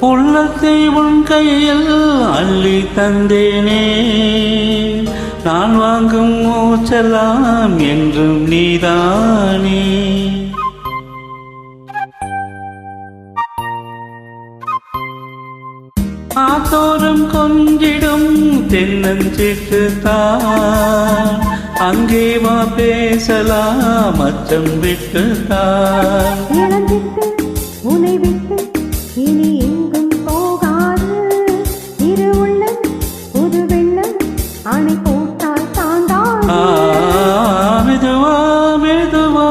உள்ளத்தை உன் கையில் அள்ளி தந்தேனே. நான் வாங்கும் மூச்செல்லாம் என்றும் நீதானே. ஆத்தோரம் கொஞ்சிடும் தென்னஞ்சிட்டு தான். அங்கே வா பேசலாம் அச்சம் விட்டு தான் அணை போட்டால் தாண்டாது. ஆ, மெதுவா மெதுவா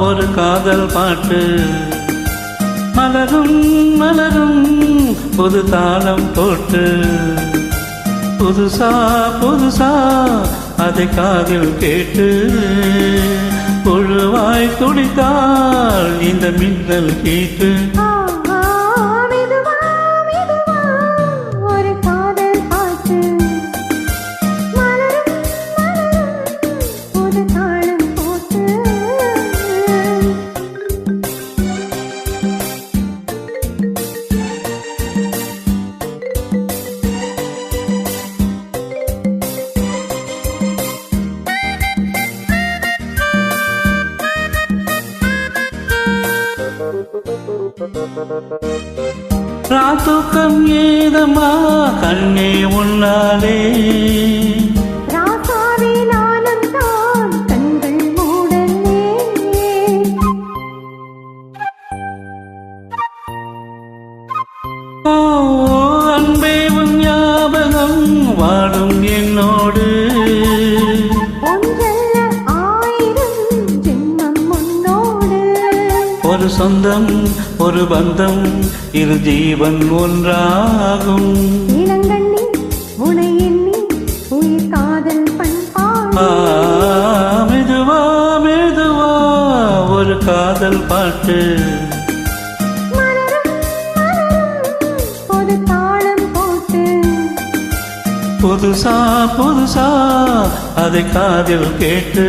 ஒரு காதல் பாட்டு. மலரும் மலரும் புது தாளம் போட்டு. புதுசா புதுசா அதை காதில் கேட்டு. புழுவாய் துடித்தாள் இந்த மின்னல் கேட்டு. ராத்துக்கம் ஏதமா? கண்ணே உன்னாலே. ராசாவே நானும் தான் கண்கள் மூடலே ஓ அன்பே உன் ஞாபகம். வாடும் என்னோடு ஒரு சொந்தம் ஒரு பந்தம் இரு ஜீவன் ஒன்றாகும். மெதுவா மெதுவா ஒரு காதல் போட்டு. புதுசா புதுசா அதை காதில் கேட்டு.